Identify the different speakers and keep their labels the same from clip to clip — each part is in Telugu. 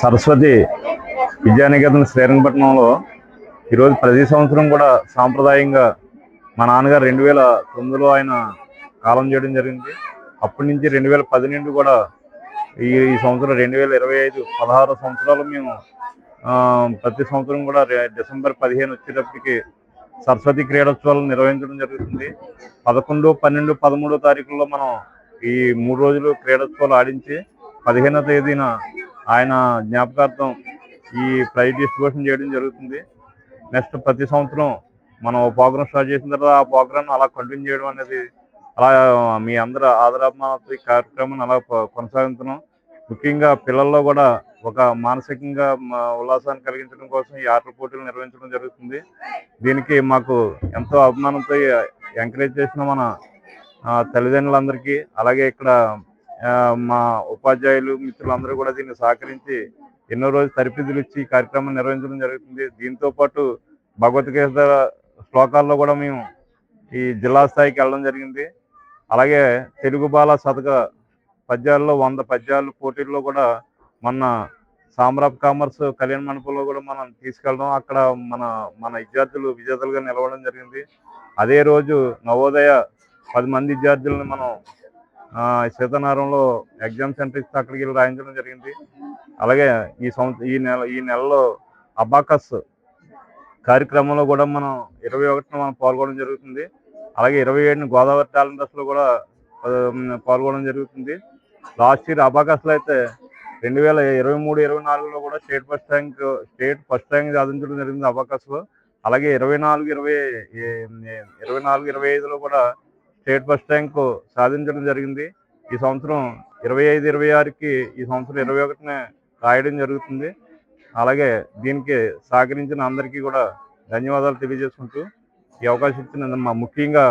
Speaker 1: సరస్వతి విద్యానికేతన్ శ్రీరంగపట్నంలో ఈరోజు ప్రతి సంవత్సరం కూడా సాంప్రదాయంగా మా నాన్నగారు రెండు వేల తొమ్మిదిలో ఆయన కాలం చేయడం జరిగింది. అప్పటి నుంచి రెండు వేల పది నుండి కూడా ఈ ఈ సంవత్సరం రెండు వేల ఇరవై ఐదు పదహారు సంవత్సరాలు మేము ప్రతి సంవత్సరం కూడా డిసెంబర్ పదిహేను వచ్చేటప్పటికి సరస్వతి క్రీడోత్సవాలు నిర్వహించడం జరుగుతుంది. పదకొండు పన్నెండు పదమూడో తారీఖుల్లో మనం ఈ మూడు రోజులు క్రీడోత్సవాలు ఆడించి పదిహేనో తేదీన ఆయన జ్ఞాపకార్థం ఈ ప్రైజ్ డిస్ట్రిబ్యూషన్ చేయడం జరుగుతుంది. నెక్స్ట్ ప్రతి సంవత్సరం మనం ప్రోగ్రామ్ స్టార్ట్ చేసిన తర్వాత ఆ ప్రోగ్రామ్ అలా కంటిన్యూ చేయడం అనేది అలా మీ అందరూ ఆదరాత్మక ఈ కార్యక్రమాన్ని అలా కొనసాగించడం ముఖ్యంగా పిల్లల్లో కూడా ఒక మానసికంగా ఉల్లాసాన్ని కలిగించడం కోసం ఈ ఆటల పోటీలు నిర్వహించడం జరుగుతుంది. దీనికి మాకు ఎంతో అభిమానంతో ఎంకరేజ్ చేసిన మన తల్లిదండ్రులందరికీ అలాగే ఇక్కడ మా ఉపాధ్యాయులు మిత్రులందరూ కూడా దీన్ని సహకరించి ఎన్నో రోజులు సరిపిదులు ఇచ్చి కార్యక్రమం నిర్వహించడం జరుగుతుంది. దీంతో పాటు భగవద్గీత శ్లోకాల్లో కూడా మేము ఈ జిల్లా స్థాయికి వెళ్ళడం జరిగింది. అలాగే తెలుగు బాల శతక పద్యాల్లో వంద పద్యాలు పోటీల్లో కూడా మొన్న సామ్రాప్ కామర్స్ కళ్యాణ మండపంలో కూడా మనం తీసుకెళ్ళడం అక్కడ మన మన విద్యార్థులు విజేతలుగా నిలవడం జరిగింది. అదే రోజు నవోదయ పది మంది విద్యార్థులను మనం ఆ, సీతానగరంలో ఎగ్జామ్ సెంటర్ ఇస్తే అక్కడికి వెళ్ళి రాయించడం జరిగింది. అలాగే ఈ సంవత్సరం ఈ నెల ఈ నెలలో అబాకస్ కార్యక్రమంలో కూడా మనం ఇరవై ఒకటిన మనం పాల్గొనడం జరుగుతుంది. అలాగే ఇరవై ఏడున గోదావరి టాలెంటర్స్లో కూడా పాల్గొనడం జరుగుతుంది. లాస్ట్ ఇయర్ అబాకస్లో అయితే రెండు వేల ఇరవై మూడు ఇరవై నాలుగులో కూడా state first rank state first rank సాధించడం జరిగింది అబాకస్లో. అలాగే ఇరవై నాలుగు ఇరవై ఇరవై నాలుగు ఇరవై ఐదులో కూడా స్టేట్ ఫస్ట్ ర్యాంకు సాధించడం జరిగింది. ఈ సంవత్సరం ఇరవై ఐదు ఇరవై ఆరుకి ఈ సంవత్సరం ఇరవై ఒకటినే రాయడం జరుగుతుంది. అలాగే దీనికి సహకరించిన అందరికీ కూడా ధన్యవాదాలు తెలియజేసుకుంటూ ఈ అవకాశం ఇచ్చిన మా ముఖ్యంగా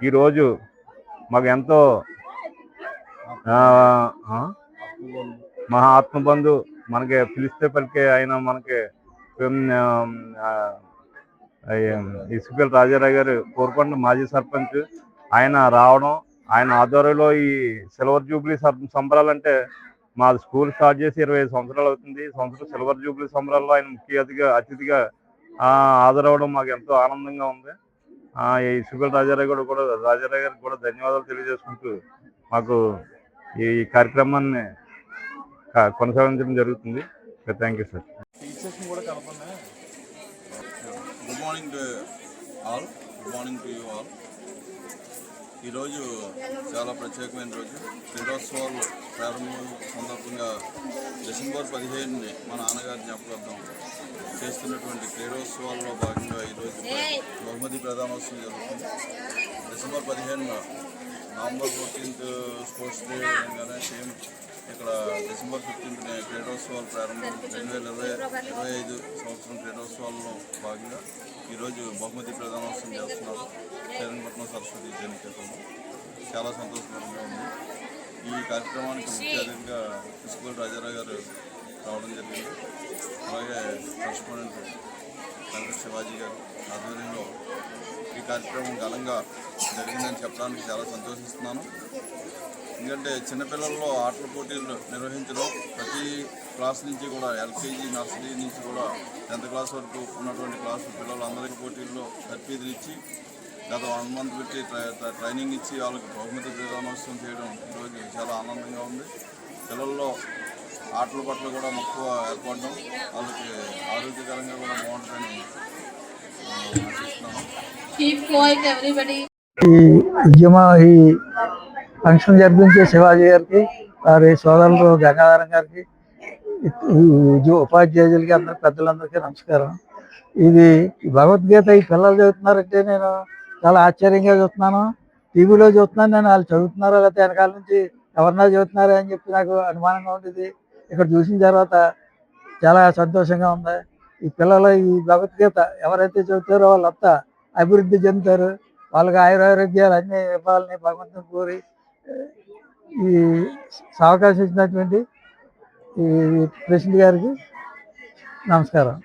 Speaker 1: ఈరోజు మాకు ఎంతో మహా ఆత్మబంధు మనకి పిలిస్తే పలికే ఆయన మనకి ఇసుకల్ రాజారావు గారు కోరుకొండ మాజీ సర్పంచ్ ఆయన రావడం ఆయన ఆధ్వర్యంలో ఈ సిల్వర్ జూబ్లీ సంబరాలు అంటే మా స్కూల్ స్టార్ట్ చేసి ఇరవై ఐదు సంవత్సరాలు అవుతుంది. ఈ సంవత్సరం సిల్వర్ జూబ్లీ సంబరాల్లో ఆయన ముఖ్య అతిథిగా అతిథిగా ఆ, హాజరవడం మాకు ఎంతో ఆనందంగా ఉంది. ఆ, ఈ ఇసుకల్ రాజారావు గారు కూడా రాజారావు గారికి కూడా ధన్యవాదాలు తెలియజేసుకుంటూ మాకు ఈ కార్యక్రమాన్ని కొనసాగించడం జరుగుతుంది. Thank you sir.
Speaker 2: Good morning to all good morning to you all ఈరోజు చాలా ప్రత్యేకమైన రోజు. క్రీడోత్సవాలు ప్రారంభం సందర్భంగా డిసెంబర్ పదిహేనుని మా నాన్నగారి జ్ఞాపకార్థం చేస్తున్నటువంటి క్రీడోత్సవాల్లో భాగంగా ఈరోజు బహుమతి ప్రధానోత్సవం జరుగుతుంది. డిసెంబర్ పదిహేనున నవంబర్ ఫోర్టీన్త్ స్పోర్ట్స్ డే కదా సేమ్ ఇక్కడ డిసెంబర్ ఫిఫ్టీన్త్ క్రీడోత్సవాలు ప్రారంభం. రెండు వేల ఇరవై ఇరవై ఐదు సంవత్సరం క్రీడోత్సవాల్లో భాగంగా ఈరోజు బహుమతి ప్రధానోత్సవం చేస్తున్నారు శ్రీరంగపట్నం సరస్వతి జనికేతంలో చాలా సంతోషకరంగా ఉంది. ఈ కార్యక్రమానికి ముఖ్య అతిథిగా ప్రిన్సిపల్ రాజారావు గారు రావడం జరిగింది. అలాగే కరెస్పాండెంట్ వెంకట శివాజీ గారు ఆధ్వర్యంలో కార్యక్రమం ఘనంగా జరిగిందని చెప్పడానికి చాలా సంతోషిస్తున్నాను. ఎందుకంటే చిన్నపిల్లల్లో ఆటల పోటీలు నిర్వహించడం ప్రతి క్లాస్ నుంచి కూడా ఎల్కేజీ నర్సరీ నుంచి కూడా టెన్త్ క్లాస్ వరకు ఉన్నటువంటి క్లాస్ పిల్లలందరికీ పోటీల్లో తర్ఫీదులు ఇచ్చి గత వన్ మంత్ పెట్టి ట్రైనింగ్ ఇచ్చి వాళ్ళకి బహుమతి ప్రదానోత్సవం చేయడం ఈరోజు చాలా ఆనందంగా ఉంది. పిల్లల్లో ఆటల పట్ల కూడా మక్కువ ఏర్పడడం వాళ్ళకి ఆరోగ్యకరంగా కూడా
Speaker 3: బాగుంటుంది
Speaker 4: ఈ ఉద్యమ ఈ ఫంక్షన్ జరిపించే శివాజీ గారికి వారి సోదరులు గంగాధరం గారికి ఉపాధ్యాయులకి అందరు పెద్దలందరికీ నమస్కారం. ఇది భగవద్గీత ఈ పిల్లలు చదువుతున్నారంటే నేను చాలా ఆశ్చర్యంగా చూస్తున్నాను. టీవీలో చూస్తున్నాను నేను వాళ్ళు చదువుతున్నారో లేకపోతే వెనకాల నుంచి ఎవరన్నా చదువుతున్నారా అని చెప్పి నాకు అనుమానంగా ఉండేది. ఇక్కడ చూసిన తర్వాత చాలా సంతోషంగా ఉంది. ఈ పిల్లలు ఈ భగవద్గీత ఎవరైతే చదువుతారో వాళ్ళంతా అభివృద్ధి చెందుతారు. వాళ్ళకి ఆయురారోగ్యాలు అన్ని ఇవ్వాలని భగవంతుని కోరి ఈ అవకాశం ఇచ్చినటువంటి ఈ ప్రెసిడెంట్ గారికి నమస్కారం.